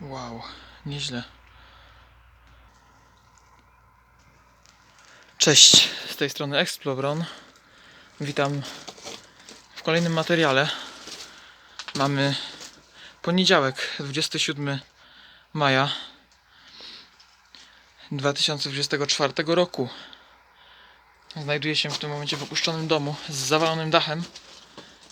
Wow, nieźle. Cześć, z tej strony Explobron. Witam w kolejnym materiale. Mamy poniedziałek, 27 maja 2024 roku. Znajduję się w tym momencie w opuszczonym domu z zawalonym dachem.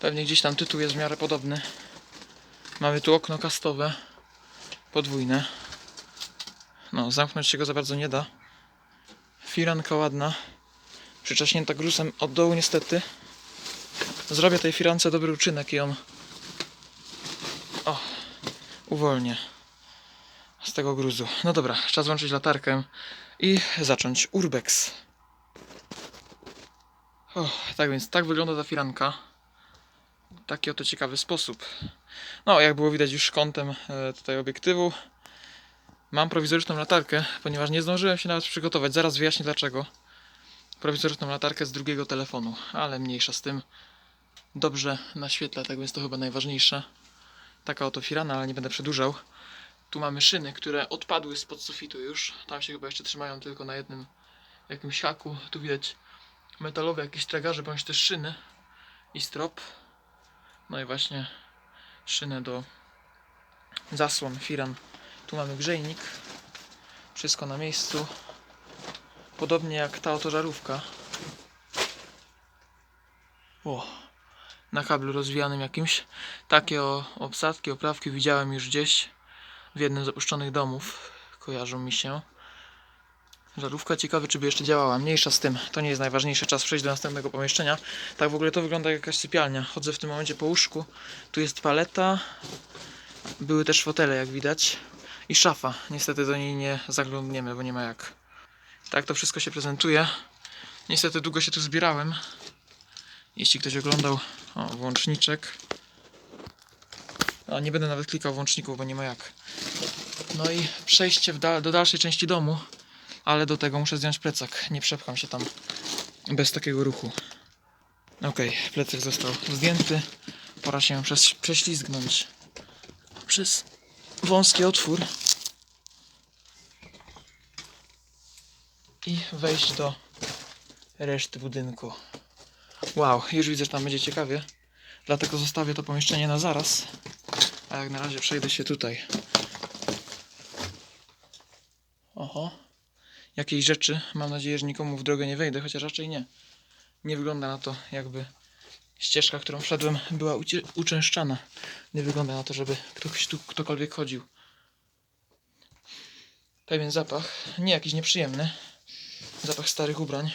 Pewnie gdzieś tam tytuł jest w miarę podobny. Mamy tu okno kastowe, podwójne. No, zamknąć się go za bardzo nie da. Firanka ładna, przyczaśnięta gruzem od dołu niestety. Zrobię tej firance dobry uczynek i on o, uwolnię z tego gruzu. No dobra, czas włączyć latarkę i zacząć urbex. O, tak więc tak wygląda ta firanka. Taki oto ciekawy sposób. No, jak było widać już kątem e, tutaj obiektywu, mam prowizoryczną latarkę, ponieważ nie zdążyłem się nawet przygotować. Zaraz wyjaśnię dlaczego. Prowizoryczną latarkę z drugiego telefonu, ale mniejsza z tym. Dobrze naświetla, tak więc to chyba najważniejsze. Taka oto firana, ale nie będę przedłużał. Tu mamy szyny, które odpadły spod sufitu już. Tam się chyba jeszcze trzymają tylko na jednym jakimś haku. Tu widać metalowe jakieś tragarze, bądź też szyny i strop. No i właśnie szynę do zasłon firan. Tu mamy grzejnik. Wszystko na miejscu. Podobnie jak ta oto żarówka. O, na kablu rozwijanym jakimś. Takie o, obsadki, oprawki widziałem już gdzieś w jednym z opuszczonych domów. Kojarzą mi się. Żarówka ciekawe, czy by jeszcze działała. Mniejsza z tym. To nie jest najważniejszy czas przejść do następnego pomieszczenia. Tak w ogóle to wygląda jak jakaś sypialnia. Chodzę w tym momencie po łóżku. Tu jest paleta. Były też fotele, jak widać. I szafa. Niestety do niej nie zaglądniemy, bo nie ma jak. Tak to wszystko się prezentuje. Niestety długo się tu zbierałem. Jeśli ktoś oglądał, o, włączniczek. A nie będę nawet klikał włączników, bo nie ma jak. No i przejście do dalszej części domu, ale do tego muszę zdjąć plecak. Nie przepcham się tam bez takiego ruchu. Okej, plecak został zdjęty. Pora się przez, prześlizgnąć przez wąski otwór i wejść do reszty budynku. Wow, już widzę, że tam będzie ciekawie. Dlatego zostawię to pomieszczenie na zaraz. A jak na razie przejdę się tutaj. Oho. Jakiejś rzeczy. Mam nadzieję, że nikomu w drogę nie wejdę, chociaż raczej nie. Nie wygląda na to, jakby ścieżka, którą wszedłem, była uczęszczana. Nie wygląda na to, żeby ktoś tu, ktokolwiek chodził. Pewien zapach, nie jakiś nieprzyjemny. Zapach starych ubrań.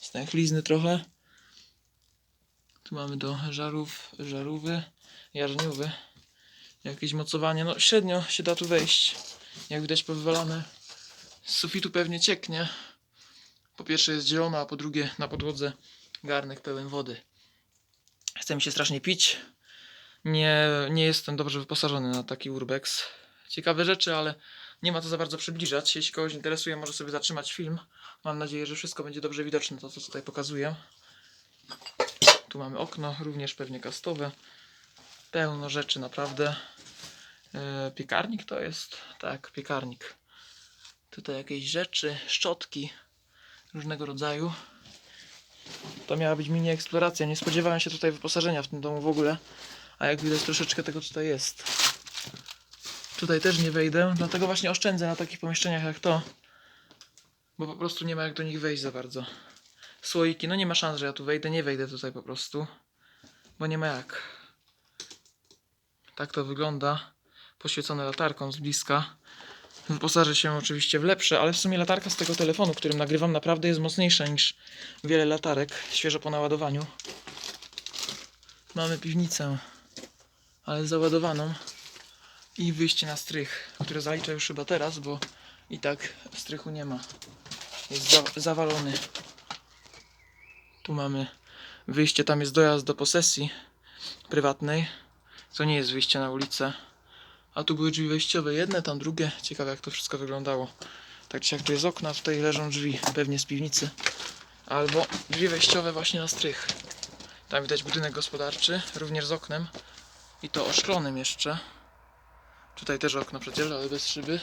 Stęchlizny trochę. Tu mamy do żarów, żarówy, jarzniówy. Jakieś mocowanie. No średnio się da tu wejść. Jak widać powywalane. Z sufitu pewnie cieknie. Po pierwsze jest zielona, a po drugie na podłodze garnek pełen wody. Chce mi się strasznie pić. Nie, nie jestem dobrze wyposażony na taki urbex. Ciekawe rzeczy, ale nie ma to za bardzo przybliżać. Jeśli kogoś interesuje, może sobie zatrzymać film. Mam nadzieję, że wszystko będzie dobrze widoczne, to co tutaj pokazuję. Tu mamy okno, również pewnie kastowe. Pełno rzeczy, naprawdę. E, piekarnik to jest? Tak, piekarnik. Tutaj jakieś rzeczy, szczotki różnego rodzaju. To miała być mini eksploracja. Nie spodziewałem się tutaj wyposażenia w tym domu w ogóle. A jak widać, troszeczkę tego tutaj jest. Tutaj też nie wejdę, dlatego właśnie oszczędzę na takich pomieszczeniach jak to. Bo po prostu nie ma jak do nich wejść za bardzo. Słoiki, no nie ma szans, że ja tu wejdę. Nie wejdę tutaj po prostu. Bo nie ma jak. Tak to wygląda. Poświecone latarką z bliska. Wyposażę się oczywiście w lepsze, ale w sumie latarka z tego telefonu, którym nagrywam, naprawdę jest mocniejsza niż wiele latarek, świeżo po naładowaniu. Mamy piwnicę, ale załadowaną. I wyjście na strych, które zaliczę już chyba teraz, bo i tak strychu nie ma. Jest za zawalony. Tu mamy wyjście, tam jest dojazd do posesji prywatnej. To nie jest wyjście na ulicę. A tu były drzwi wejściowe, jedne, tam drugie. Ciekawe jak to wszystko wyglądało. Tak czy jak tu jest okno, a tutaj leżą drzwi, pewnie z piwnicy. Albo drzwi wejściowe właśnie na strych. Tam widać budynek gospodarczy, również z oknem. I to oszklonym jeszcze. Tutaj też okno przecież, ale bez szyby.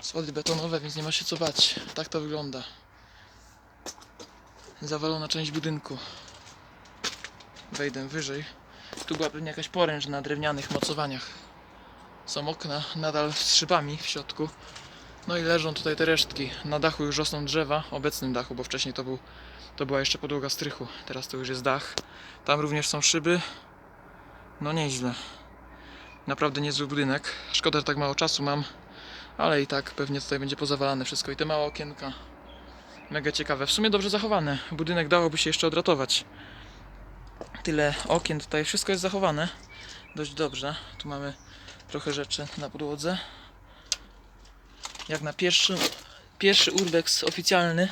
Schody betonowe, więc nie ma się co bać. Tak to wygląda. Zawalona część budynku. Wejdę wyżej. Tu była pewnie jakaś poręcz na drewnianych mocowaniach. Są okna nadal z szybami w środku. No i leżą tutaj te resztki. Na dachu już rosną drzewa, obecnym dachu, bo wcześniej to, był, to była jeszcze podłoga strychu. Teraz to już jest dach. Tam również są szyby. No nieźle. Naprawdę niezły budynek. Szkoda, że tak mało czasu mam, ale i tak pewnie tutaj będzie pozawalane wszystko. I te małe okienka. Mega ciekawe. W sumie dobrze zachowane. Budynek dałoby się jeszcze odratować. Tyle okien tutaj, wszystko jest zachowane. Dość dobrze. Tu mamy trochę rzeczy na podłodze. Jak na pierwszy, pierwszy urbex oficjalny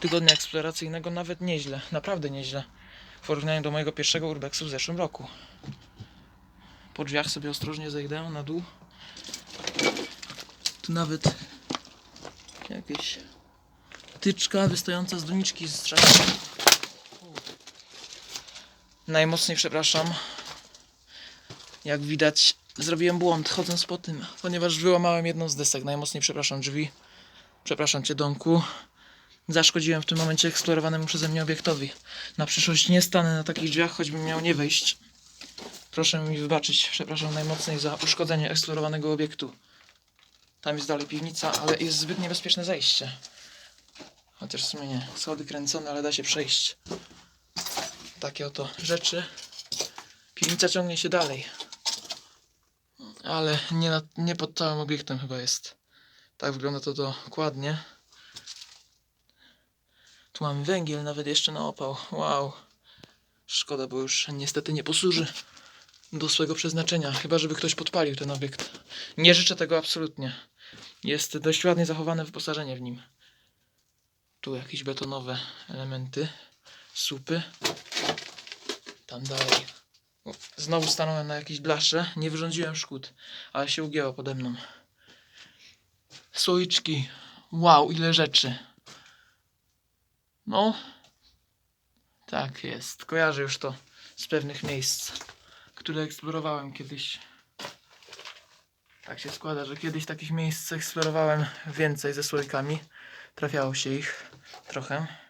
tygodnia eksploracyjnego nawet nieźle, naprawdę nieźle. W porównaniu do mojego pierwszego urbexu w zeszłym roku. Po drzwiach sobie ostrożnie zejdę na dół. Tu nawet jakieś tyczka wystająca z doniczki z trzeci. Najmocniej przepraszam. Jak widać, zrobiłem błąd chodząc po tym, ponieważ wyłamałem jedną z desek. Najmocniej przepraszam drzwi. Przepraszam cię, Domku. Zaszkodziłem w tym momencie eksplorowanemu przeze mnie obiektowi. Na przyszłość nie stanę na takich drzwiach, choćbym miał nie wejść. Proszę mi wybaczyć, przepraszam najmocniej za uszkodzenie eksplorowanego obiektu. Tam jest dalej piwnica, ale jest zbyt niebezpieczne zejście. Chociaż w sumie nie. Schody kręcone, ale da się przejść. Takie oto rzeczy. Piwnica ciągnie się dalej. Ale nie, na, nie pod całym obiektem chyba jest. Tak wygląda to dokładnie. Tu mamy węgiel nawet jeszcze na opał. Wow. Szkoda, bo już niestety nie posłuży do swojego przeznaczenia. Chyba, żeby ktoś podpalił ten obiekt. Nie życzę tego absolutnie. Jest dość ładnie zachowane wyposażenie w nim. Tu jakieś betonowe elementy. Słupy. Tam dalej. Znowu stanąłem na jakiejś blasze. Nie wyrządziłem szkód, ale się ugięło pode mną. Słoiczki. Wow, ile rzeczy. No. Tak jest. Kojarzę już to z pewnych miejsc, które eksplorowałem kiedyś. Tak się składa, że kiedyś takich miejsc eksplorowałem więcej ze słoikami. Trafiało się ich trochę.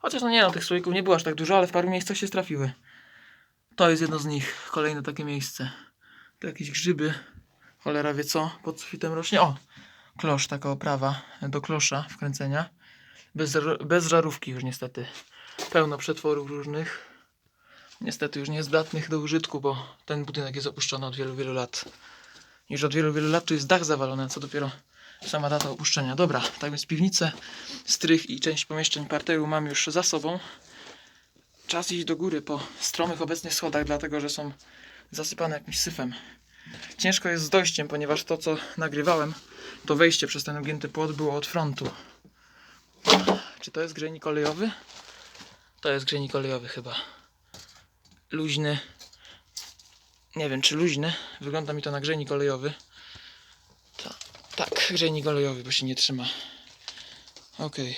Chociaż no nie no, tych słoików nie było aż tak dużo, ale w paru miejscach się trafiły. To jest jedno z nich. Kolejne takie miejsce. Tu jakieś grzyby. Cholera wie co. Pod sufitem rośnie. O! Klosz, taka oprawa do klosza wkręcenia. Bez, bez żarówki już niestety. Pełno przetworów różnych. Niestety już niezdatnych do użytku, bo ten budynek jest opuszczony od wielu, wielu lat. Już od wielu, wielu lat tu jest dach zawalony, co dopiero sama data opuszczenia. Dobra, tak więc piwnicę, strych i część pomieszczeń parteru mam już za sobą. Czas iść do góry po stromych obecnie schodach, dlatego że są zasypane jakimś syfem. Ciężko jest z dojściem, ponieważ to co nagrywałem, to wejście przez ten ugięty płot było od frontu. Czy to jest grzejnik olejowy? To jest grzejnik olejowy chyba. Luźny. Nie wiem czy luźny. Wygląda mi to na grzejnik olejowy. Grzejnik olejowy, bo się nie trzyma. Okej.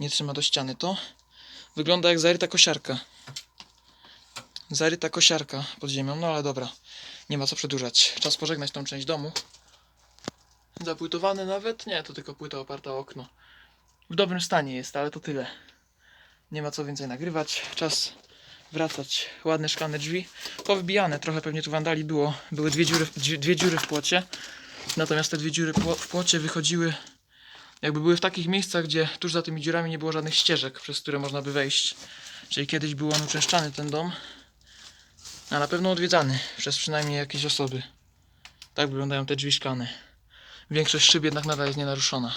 Nie trzyma do ściany to. Wygląda jak zaryta kosiarka. Zaryta kosiarka pod ziemią, no ale dobra. Nie ma co przedłużać. Czas pożegnać tą część domu. Zapłytowany nawet? Nie, to tylko płyta oparta o okno. W dobrym stanie jest, ale to tyle. Nie ma co więcej nagrywać. Czas wracać. Ładne szklane drzwi. Powybijane, trochę pewnie tu wandali było. Były dwie dziury, dwie dziury w płocie. Natomiast te dwie dziury w płocie wychodziły jakby były w takich miejscach, gdzie tuż za tymi dziurami nie było żadnych ścieżek, przez które można by wejść. Czyli kiedyś był on uczęszczany ten dom, a na pewno odwiedzany przez przynajmniej jakieś osoby. Tak wyglądają te drzwi szklane. Większość szyb jednak nadal jest nienaruszona.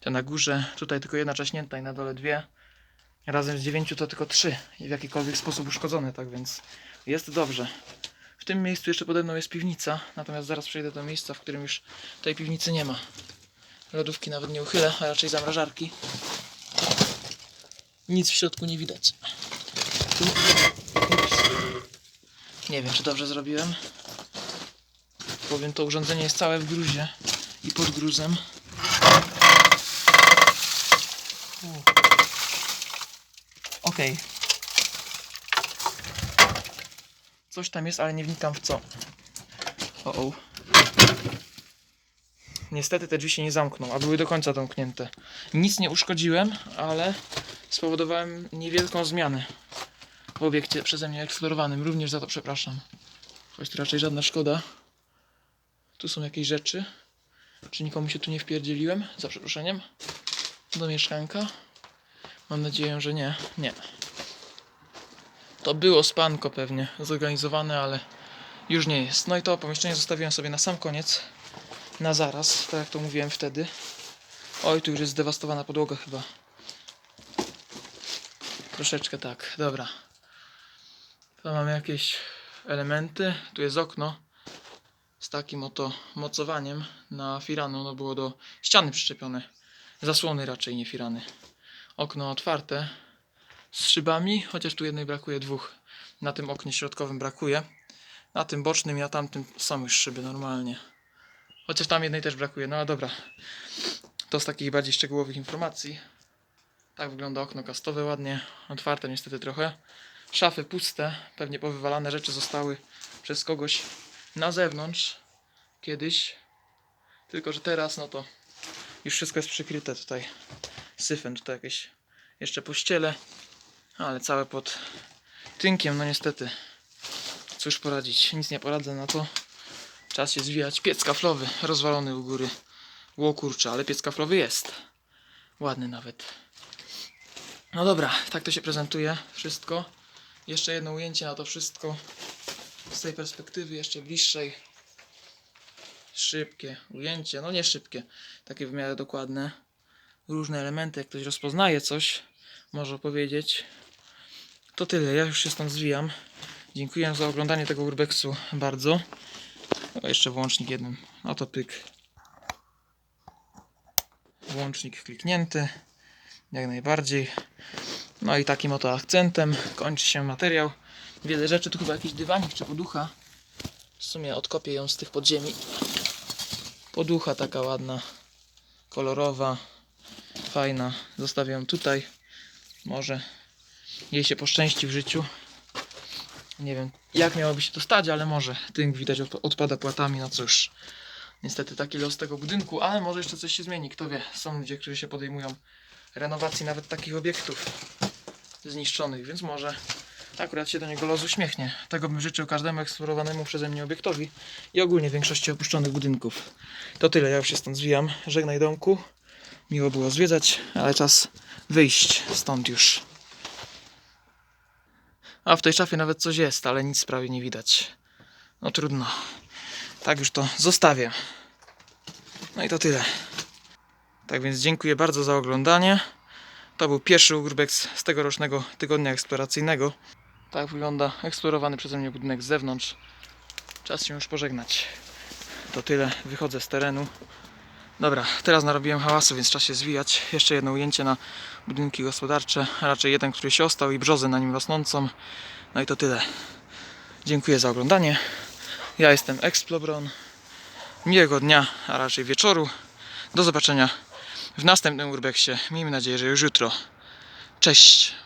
Te na górze, tutaj tylko jedna czaśnięta i na dole dwie. Razem z dziewięciu to tylko trzy i w jakikolwiek sposób uszkodzone, tak więc jest dobrze. Tym miejscu jeszcze pode mną jest piwnica, natomiast zaraz przejdę do miejsca, w którym już tej piwnicy nie ma. Lodówki nawet nie uchylę, a raczej zamrażarki. Nic w środku nie widać. Tu. Nie wiem, czy dobrze zrobiłem. Powiem, to urządzenie jest całe w gruzie i pod gruzem. Okej. Coś tam jest, ale nie wnikam w co. O, o. Niestety te drzwi się nie zamkną, a były do końca zamknięte. Nic nie uszkodziłem, ale spowodowałem niewielką zmianę w obiekcie przeze mnie eksplorowanym. Również za to przepraszam. Choć to raczej żadna szkoda. Tu są jakieś rzeczy. Czy nikomu się tu nie wpierdzieliłem? Za przeproszeniem. Do mieszkanka. Mam nadzieję, że nie. Nie. To było spanko pewnie zorganizowane, ale już nie jest. No i to pomieszczenie zostawiłem sobie na sam koniec. Na zaraz, tak jak to mówiłem wtedy. Oj, tu już jest zdewastowana podłoga chyba. Troszeczkę tak, dobra. Tu mamy jakieś elementy. Tu jest okno z takim oto mocowaniem na firanu. Ono było do ściany przyczepione. Zasłony raczej, nie firany. Okno otwarte z szybami, chociaż tu jednej brakuje dwóch. Na tym oknie środkowym brakuje. Na tym bocznym i na tamtym są już szyby normalnie. Chociaż tam jednej też brakuje. No a dobra. To z takich bardziej szczegółowych informacji. Tak wygląda okno kastowe, ładnie otwarte niestety trochę. Szafy puste, pewnie powywalane rzeczy zostały przez kogoś na zewnątrz kiedyś. Tylko, że teraz no to już wszystko jest przykryte tutaj syfem, tutaj jakieś jeszcze pościele, ale całe pod tynkiem, no niestety. Cóż poradzić, nic nie poradzę na to. Czas się zwijać. Piec kaflowy, rozwalony u góry. Ło kurczę, ale piec kaflowy jest. Ładny nawet. No dobra, tak to się prezentuje wszystko. Jeszcze jedno ujęcie na to wszystko. Z tej perspektywy jeszcze bliższej. Szybkie ujęcie, no nie szybkie, takie w miarę dokładne. Różne elementy, jak ktoś rozpoznaje coś, może powiedzieć. To tyle, ja już się stąd zwijam. Dziękuję za oglądanie tego urbexu bardzo. O, jeszcze włącznik jednym. No to pyk. Włącznik kliknięty. Jak najbardziej. No i takim oto akcentem kończy się materiał. Wiele rzeczy, tu chyba jakiś dywanik czy poducha. W sumie odkopię ją z tych podziemi. Poducha taka ładna, kolorowa, fajna. Zostawię ją tutaj. Może jej się poszczęści w życiu. Nie wiem, jak miałoby się to stać, ale może. Tynk widać odp- odpada płatami, no cóż. Niestety taki los tego budynku, ale może jeszcze coś się zmieni, kto wie. Są ludzie, którzy się podejmują renowacji nawet takich obiektów zniszczonych, więc może akurat się do niego los uśmiechnie. Tego bym życzył każdemu eksplorowanemu przeze mnie obiektowi i ogólnie większości opuszczonych budynków. To tyle, ja już się stąd zwijam. Żegnaj domku. Miło było zwiedzać, ale czas wyjść stąd już. A w tej szafie nawet coś jest, ale nic prawie nie widać. No trudno. Tak już to zostawię. No i to tyle. Tak więc dziękuję bardzo za oglądanie. To był pierwszy urbex z tegorocznego tygodnia eksploracyjnego. Tak wygląda eksplorowany przeze mnie budynek z zewnątrz. Czas się już pożegnać. To tyle. Wychodzę z terenu. Dobra, teraz narobiłem hałasu, więc czas się zwijać. Jeszcze jedno ujęcie na budynki gospodarcze, raczej jeden, który się ostał i brzozę na nim rosnącą. No i to tyle. Dziękuję za oglądanie. Ja jestem Explobron. Miłego dnia, a raczej wieczoru. Do zobaczenia w następnym urbexie. Miejmy nadzieję, że już jutro. Cześć!